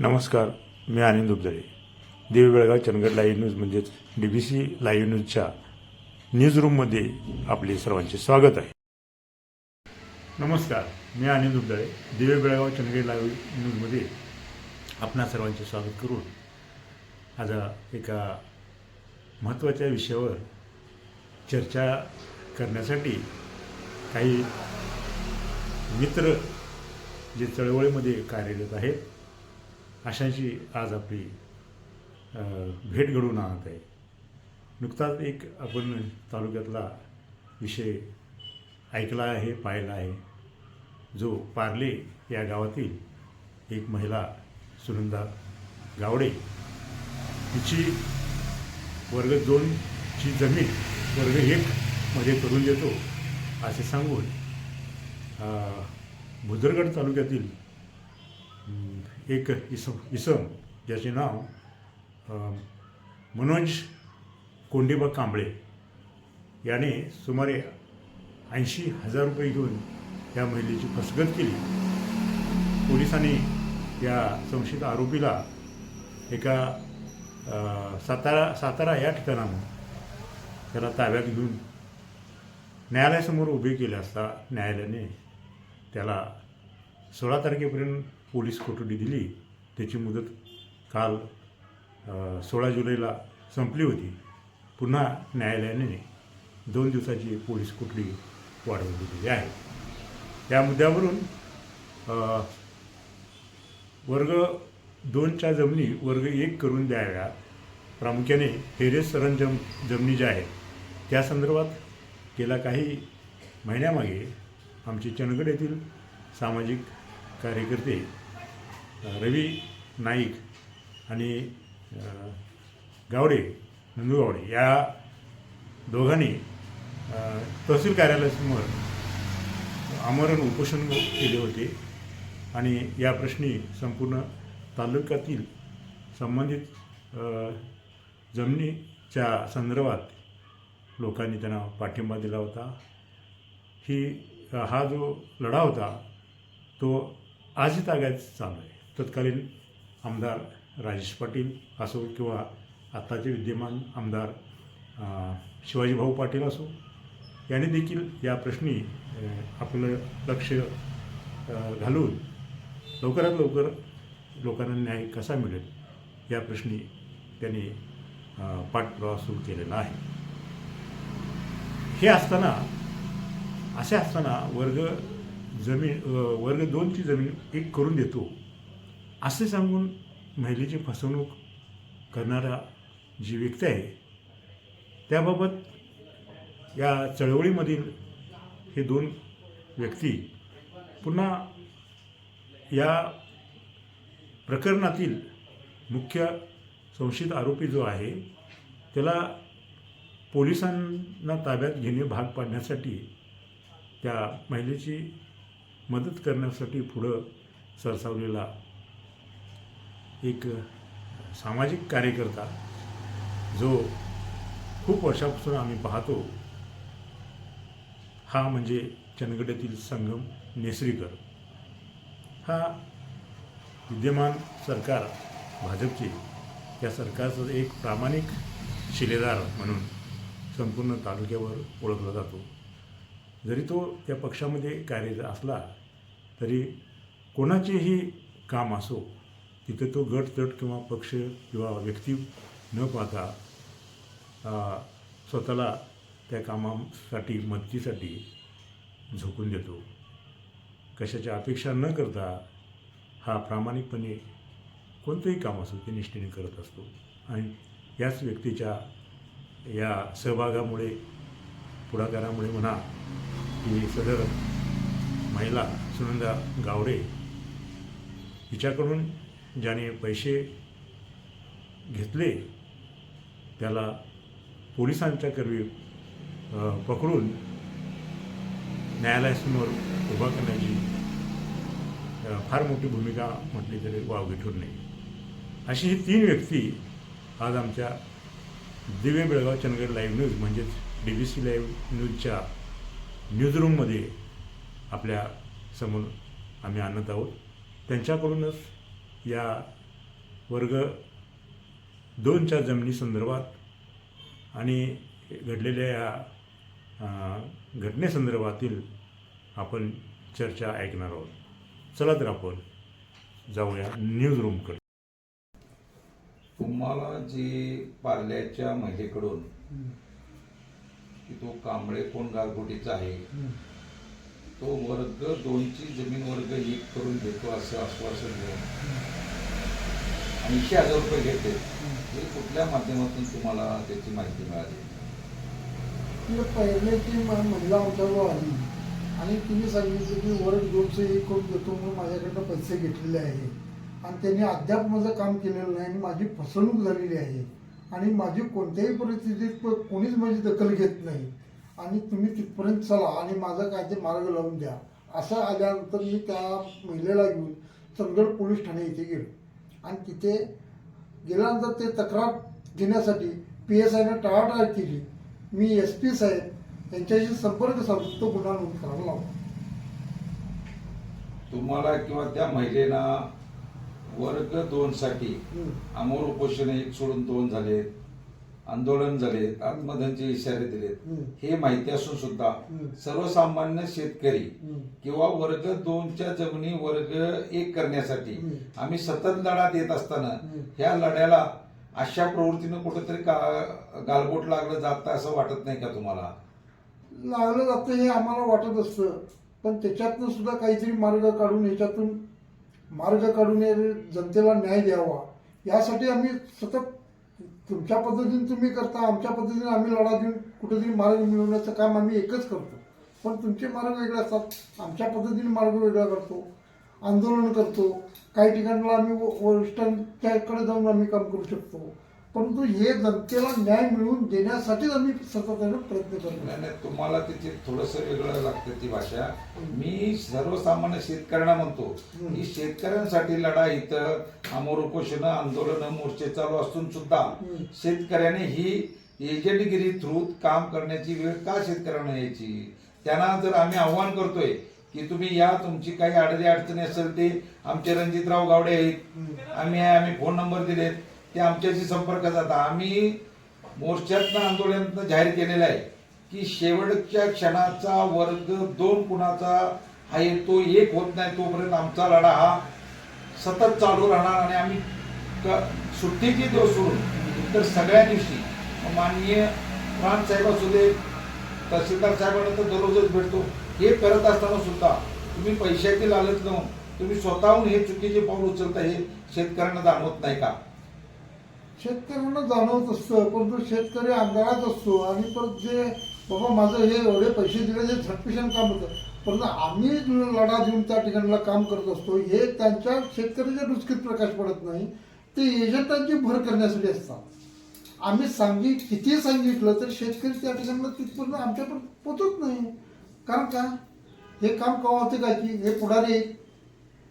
नमस्कार मी Anand Dubadale Divya Belgaum Chandgad live news म्हणजेच D B C live न्यूजच्या न्यूज रूममध्ये आपले सर्वांचे स्वागत आहे. नमस्कार मी आनंद दुबदळे दिवे बेळगाव चंदगड लाईव्ह न्यूजमध्ये आपणा सर्वांचे स्वागत करून आज एका महत्त्वाच्या विषयावर चर्चा करण्यासाठी काही मित्र जे चळवळीमध्ये कार्यरत आहेत अशांची आज आपली भेट घडवून आणत आहे. नुकताच एक आपण तालुक्यातला विषय ऐकला आहे पाहिला आहे. जो पार्ले या गावातील एक महिला सुनंदा गावडे तिची वर्ग दोनची जमीन वर्ग एकमध्ये करून देतो असे सांगून अ, भुदरगड तालुक्यातील एक इसम इसम ज्याचे नाव मनोज कोंडीबा कांबळे. याने सुमारे ऐंशी हजार रुपये घेऊन या महिलेची फसगत केली. पोलिसांनी या संशयित आरोपीला एका सातारा सातारा या ठिकाणाहून त्याला ताब्यात घेऊन न्यायालयासमोर उभे केले असता न्यायालयाने त्याला सोळा तारखेपर्यंत पोलीस कोठडी दिली. त्याची मुदत काल सोळा जुलैला संपली होती. पुन्हा न्यायालयाने दोन दिवसाची पोलीस कोठडी वाढवून दिलेली आहे. या मुद्द्यावरून वर्ग दोनच्या जमिनी वर्ग एक करून द्याव्या प्रामुख्याने हेरेस सरंजम जमिनी ज्या आहेत त्या संदर्भात गेल्या काही महिन्यामागे आमचे चंदगड येथील सामाजिक कार्यकर्ते रवी नाईक आणि गावडे नंदू गावडे या दोघांनी तहसील कार्यालयासमोर आमरण उपोषण केले होते आणि या प्रश्नी संपूर्ण तालुक्यातील संबंधित जमिनीच्या संदर्भात लोकांनी त्यांना पाठिंबा दिला होता. ही हा जो लढा होता तो आजही ताग्यात चालू आहे. तत्कालीन आमदार राजेश पाटील असो किंवा आत्ताचे विद्यमान आमदार शिवाजीभाऊ पाटील असो याने देखील या प्रश्नी आपलं लक्ष घालून लवकरात लवकर लोकांना न्याय कसा मिळेल या प्रश्नी त्यांनी पाठपुरावा सुरू केलेला आहे. हे असताना असे असताना वर्ग जमीन वर्ग दोनची जमीन एक करून देतो. असे सांगून महिलेची फसवणूक करणारा जी व्यक्ती आहे त्याबाबत या चळवळीमधील हे दोन व्यक्ती पुन्हा या प्रकरणातील मुख्य संशयित आरोपी जो आहे त्याला पोलिसांना ताब्यात घेणे भाग पाडण्यासाठी त्या महिलेची मदत करण्यासाठी पुढं सरसावलेला एक सामाजिक कार्यकर्ता जो खूप वर्षापासून आम्ही पाहतो हा म्हणजे चंदगड संगम नेसरीकर. हा विद्यमान सरकार भाजपचे या सरकारचं एक प्रामाणिक शिलेदार म्हणून संपूर्ण तालुक्यावर ओळखला जातो. जरी तो त्या पक्षामध्ये कार्यरत असला तरी कोणाचेही काम असो तिथे तो गट तट किंवा पक्ष किंवा व्यक्ती न पाहता स्वतःला त्या कामासाठी मदतीसाठी झोकून देतो. कशाच्या अपेक्षा न करता हा प्रामाणिकपणे कोणतंही काम असो ते निष्ठेने करत असतो. आणि याच व्यक्तीच्या या सहभागामुळे पुढाकारामुळे म्हणा की सदर महिला सुनंदा गावडे हिच्याकडून ज्याने पैसे घेतले त्याला पोलिसांच्या करवी पकडून न्यायालयासमोर उभा करण्याची फार मोठी भूमिका म्हटली तरी वावगी नाही अशी ही तीन व्यक्ती आज आमच्या दिव्य बेळगाव चंदगड लाईव्ह न्यूज म्हणजेच डी बी सी लाईव्ह न्यूजच्या न्यूजरूममध्ये आपल्यासमोर आम्ही आणत आहोत. त्यांच्याकडूनच या वर्ग दोनच्या जमिनीसंदर्भात आणि घडलेल्या या घटनेसंदर्भातील आपण चर्चा ऐकणार आहोत. चला तर आपण जाऊया न्यूज रूमकडे तुम्हाला जी पार्ल्याच्या महिलेकडून की तो कांबळे कोण गारगोटीचा आहे तो वर्ग दोनची जमीन वर्ग एक करून देतो असं आश्वासन देऊन ऐंशी हजार रुपये घेते. हे कुठल्या माध्यमातून तुम्हाला त्याची माहिती मिळाली? म्हणजे पहिले ती महिला आमच्याजवळ आली. आणि तिने सांगितलं की वर्ग दोनशे एक करून देतो म्हणून माझ्याकडनं पैसे घेतलेले आहे. आणि त्यांनी अद्याप माझं काम केलेलं नाही आणि माझी फसवणूक झालेली आहे. आणि माझी कोणत्याही परिस्थितीत कोणीच माझी दखल घेत नाही. आणि तुम्ही तिथपर्यंत चला आणि माझा काय ते मार्ग लावून द्या. असं आल्यानंतर मी त्या महिलेला घेऊन चंदगड पोलीस ठाणे इथे गेलो. आणि तिथे गेल्यानंतर ते तक्रार घेण्यासाठी पी एस आयनं टाळाटाळ केली. मी एस पी साहेब यांच्याशी संपर्क साधून तो गुन्हा नोंद करायला लावला. तुम्हाला किंवा त्या महिलेला वर्ग दोन साठी. अमोर उपोषण एक सोडून दोन झालेत. आंदोलन झालेत आत्मधनचे इशारे दिलेत. हे माहिती असून सुद्धा. सर्वसामान्य शेतकरी. किंवा वर्ग दोनच्या जमिनी वर्ग एक करण्यासाठी. आम्ही सतत लढा देत असताना. ह्या लढ्याला अशा प्रवृत्तीनं कुठेतरी का गालबोट लागलं जातं असं वाटत नाही का तुम्हाला लागलं जातं हे आम्हाला वाटत असतं पण त्याच्यातनं सुद्धा काहीतरी मार्ग काढून ह्याच्यातून मार्ग काढून जनतेला न्याय द्यावा यासाठी आम्ही सतत तुमच्या पद्धतीने तुम्ही करता आमच्या पद्धतीने आम्ही लढा देऊन कुठेतरी मार्ग मिळवण्याचं काम आम्ही एकच करतो. पण तुमचे मार्ग वेगळे असतात आमच्या पद्धतीने मार्ग वेगळा करतो आंदोलन करतो काही ठिकाणला आम्ही व- वरिष्ठांच्याकडे जाऊन आम्ही काम करू शकतो. परंतु हे जनतेला न्याय मिळवून देण्यासाठीच आम्ही सातत्यानं प्रयत्न करतो नाही नाही, तुम्हाला तिथे थोडस वेगळं लागतं ती भाषा. मी सर्वसामान्य शेतकऱ्यांना म्हणतो. की शेतकऱ्यांसाठी लढा इथं अमोर उपोषण आंदोलन मोर्चे चालू असून सुद्धा. शेतकऱ्याने ही एजंटगिरी थ्रू काम करण्याची वेळ का शेतकऱ्यांना यायची? त्यांना जर आम्ही आव्हान करतोय की तुम्ही या तुमची काही अडचणी अडचणी असेल ते आमचे रणजितराव गावडे आहेत. आम्ही आम्ही फोन नंबर दिलेत. ते आमच्याशी संपर्क साधा. आम्ही मोर्चातनं आंदोलनातनं जाहीर केलेलं आहे की शेवटच्या क्षणाचा वर्ग दोन कुणाचा आहे तो एक होत नाही तोपर्यंत आमचा लढा हा सतत चालू राहणार आणि आम्ही क- सुट्टीची दिवस सोडून इतर सगळ्या दिवशी माननीय प्राण साहेब असू दे तहसीलदार साहेबांना तर दररोजच भेटतो. हे करत असताना सुद्धा तुम्ही पैशाची लालच लावून तुम्ही स्वतःहून हे चुकीचे पाऊल उचलता हे शेतकऱ्यांना जाणवत नाही का? शेतकऱ्यांना जाणवत असतं परंतु शेतकरी अंधारात असतो आणि परत जे बाबा माझं हे एवढे पैसे दिले जे झटपिशन काम होतं. परंतु आम्ही लढा देऊन त्या ठिकाणाला काम करत असतो हे त्यांच्या शेतकऱ्याच्या डुचकीत प्रकाश पडत नाही. ते एजंटांची भर करण्यासाठी असतात. आम्ही सांगी किती सांगितलं तर शेतकरी त्या ठिकाणाला तिथपर्यंत आमच्यापर्यंत पोचत नाही. कारण का? हे काम केव्हा होते काय की? हे पुढारी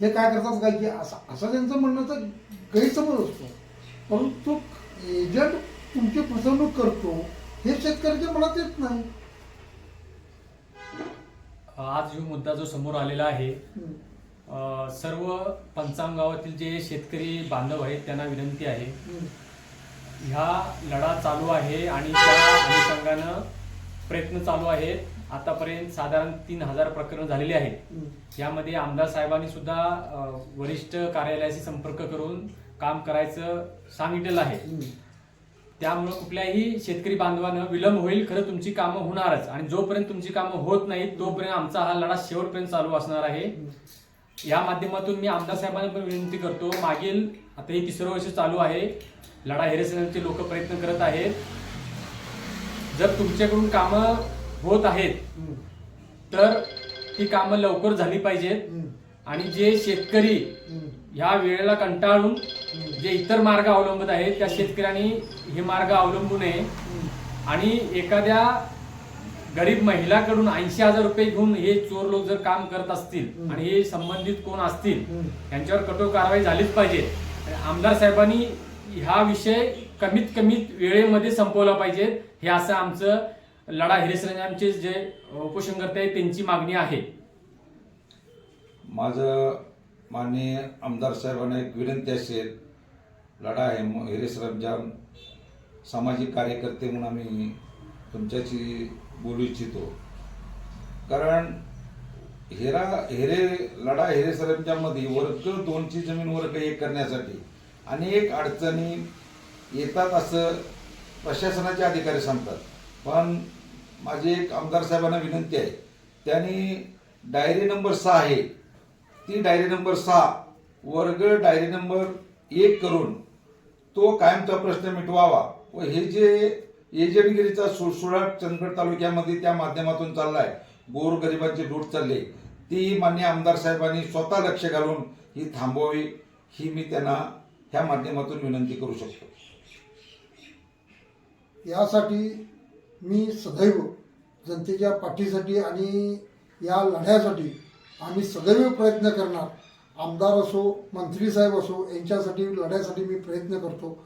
हे काय करतात काय की? असं असं त्यांचं म्हणण्याचा गैरसमज असतो. परंतु एजंट तुमची फसवणूक करतो हे शेतकऱ्याच्या मनात येत नाही आज जो मुद्दा जो समोर आलेला आहे. अ, सर्व पंचांग गावातील जे शेतकरी बांधव आहेत त्यांना विनंती आहे. ह्या लढा चालू आहे आणि त्या अनुषंगानं प्रयत्न चालू आहेत आतापर्यंत साधारण तीन हजार प्रकरण झालेली आहेत. यामध्ये आमदार साहेबांनी सुद्धा अ, वरिष्ठ कार्यालयाशी संपर्क करून काम करायचं सांगितलेलं आहे. त्यामुळं कुठल्याही शेतकरी बांधवानं विलंब होईल खरं तुमची कामं होणारच आणि जोपर्यंत तुमची कामं होत नाहीत तोपर्यंत आमचा हा लढा शेवटपर्यंत चालू असणार आहे या माध्यमातून मी आमदार साहेबांना पण विनंती करतो मागील आता हे तिसरं वर्ष चालू आहे लढा हेरेसनचे लोक प्रयत्न करत आहेत जर तुमच्याकडून कामं होत आहेत. तर ती कामं लवकर झाली पाहिजेत. आणि जे शेतकरी. ह्या वेळेला कंटाळून जे इतर मार्ग अवलंबत आहेत त्या शेतकऱ्यांनी हे मार्ग अवलंबू नये. आणि एखाद्या गरीब महिलाकडून ऐंशी हजार रुपये घेऊन हे चोर लोक जर काम करत असतील आणि हे संबंधित कोण असतील यांच्यावर कठोर कारवाई झालीच पाहिजे. आमदार साहेबांनी हा विषय कमीत कमीत वेळेमध्ये संपवला पाहिजे. हे असं आमचं लढा हिरेसरंजामचे जे उपोषणकर्ते आहेत त्यांची मागणी आहे. माझं माननीय आमदार साहेबांना एक विनंती असेल लढा आहे हिरेश रमजान सामाजिक कार्यकर्ते म्हणून आम्ही तुमच्याशी बोलू इच्छितो. कारण हेरा हेरे लढा हेरे सरंजामध्ये वर्ग दोनची जमीन वर्ग एक करण्यासाठी अनेक अडचणी येतात असं प्रशासनाचे अधिकारी सांगतात. पण माझी एक आमदार साहेबांना विनंती आहे त्यांनी डायरी नंबर सहा आहे ती डायरी नंबर सहा वर्ग डायरी नंबर एक करून तो कायमचा प्रश्न मिटवावा. व हे जे एजंटगिरीचा सुळसुळाट चंदगड तालुक्यामध्ये त्या माध्यमातून चाललाय गोरगरिबांची लूट चालली ती मान्य आमदार साहेबांनी स्वतः लक्ष घालून ही थांबवावी ही मी त्यांना ह्या माध्यमातून विनंती करू शकतो. यासाठी मी सदैव जनतेच्या पाठीसाठी आणि या लढ्यासाठी आम्ही सदैव प्रयत्न करणार. आमदार असो मंत्री साहेब असो यांच्यासाठी लढ्यासाठी मी प्रयत्न करतो.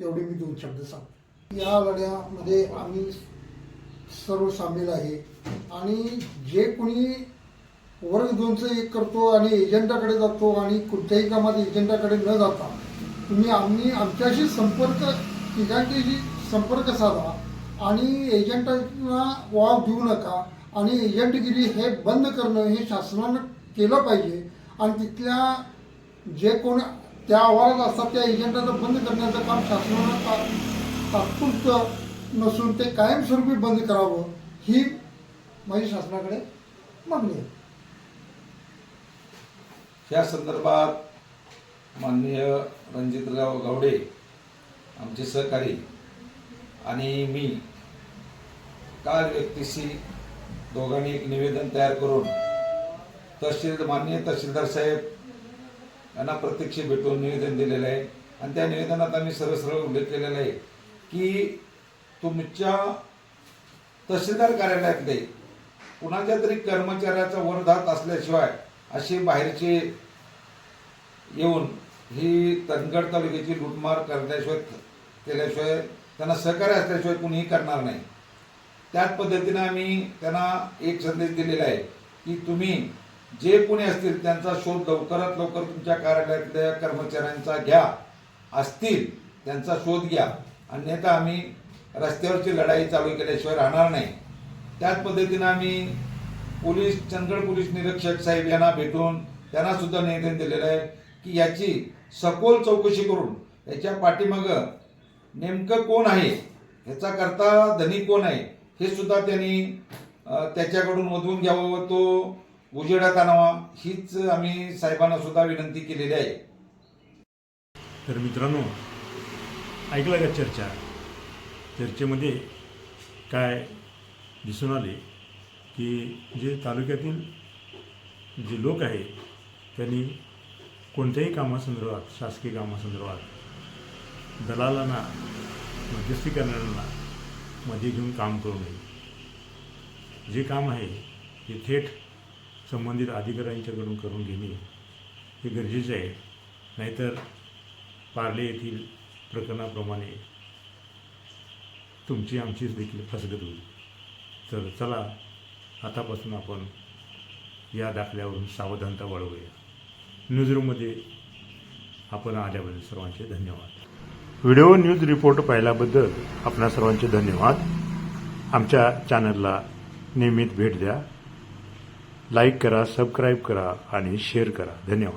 एवढी मी दोन शब्द सांगतो. या लढ्यामध्ये आम्ही सर्व सामील आहे. आणि जे कोणी वर्ग दोनचं एक करतो आणि एजंटाकडे जातो आणि कुठल्याही कामात एजंटाकडे न जाता तुम्ही आम्ही आमच्याशी संपर्क तिघांच्याशी संपर्क साधा आणि एजंटांना वाव देऊ नका. आणि एजंटगिरी हे बंद करणं हे शासनानं केलं पाहिजे. आणि तिथल्या जे कोण त्या अहवालात असतात त्या एजंटाचं बंद करण्याचं काम शासनानं ता तात्पुरतं नसून ते कायमस्वरूपी बंद करावं ही माझी शासनाकडे मागणी आहे. त्या संदर्भात माननीय रणजितराव गावडे आमचे सहकारी आणि मी काल व्यक्तीशी दोघांनी एक निवेदन तयार करून तहसील माननीय तहसीलदार साहेब यांना प्रत्यक्ष भेटून निवेदन दिलेलं आहे. आणि त्या निवेदनात आम्ही सरळ सरळ उल्लेख केलेला आहे की तुमच्या तहसीलदार कार्यालयातले कुणाच्या तरी कर्मचाऱ्याचा वरधात असल्याशिवाय असे बाहेरचे येऊन ही तनगड तालुक्याची लुटमार करण्याशिवाय केल्याशिवाय त्यांना सहकार्य असल्याशिवाय कुणीही करणार नाही. त्याच पद्धतीनं आम्ही त्यांना एक संदेश दिलेला आहे की तुम्ही जे कोणी असतील त्यांचा शोध लवकरात लवकर तुमच्या कार्यालयातल्या कर्मचाऱ्यांचा घ्या. असतील त्यांचा शोध घ्या. अन्यथा आम्ही रस्त्यावरची लढाई चालू केल्याशिवाय राहणार नाही. त्याच पद्धतीनं आम्ही पोलीस चंदगड पोलीस निरीक्षक साहेब यांना भेटून त्यांना सुद्धा निवेदन दिलेलं आहे की याची सखोल चौकशी करून याच्या पाठीमागं नेमकं कोण आहे? ह्याचा करता धनी कोण आहे? हे सुद्धा त्यांनी त्याच्याकडून मधून घ्यावं व तो उजेडात आणावा हीच आम्ही साहेबांना सुद्धा विनंती केलेली आहे. तर मित्रांनो ऐकलं का चर्चा? चर्चेमध्ये काय दिसून आले की जे तालुक्यातील जे लोक आहेत त्यांनी कोणत्याही कामासंदर्भात शासकीय कामासंदर्भात दलालांना मध्यस्थी करणाऱ्यांना मध्ये घेऊन काम करू नये. जे काम आहे ते थेट संबंधित अधिकाऱ्यांच्याकडून करून घेणे हे गरजेचे आहे. नाहीतर पार्ले येथील प्रकरणाप्रमाणे तुमची आमचीच देखील फसगत होईल. तर चला आतापासून आपण या दाखल्यावरून सावधानता बाळगूया. न्यूजरूममध्ये आपण आल्याबद्दल सर्वांचे धन्यवाद. व्हिडिओ न्यूज रिपोर्ट पाहिल्याबद्दल आपणा सर्वांचे धन्यवाद. आमच्या चॅनलला नियमित भेट द्या. लाईक करा सबस्क्राईब करा आणि शेअर करा. धन्यवाद.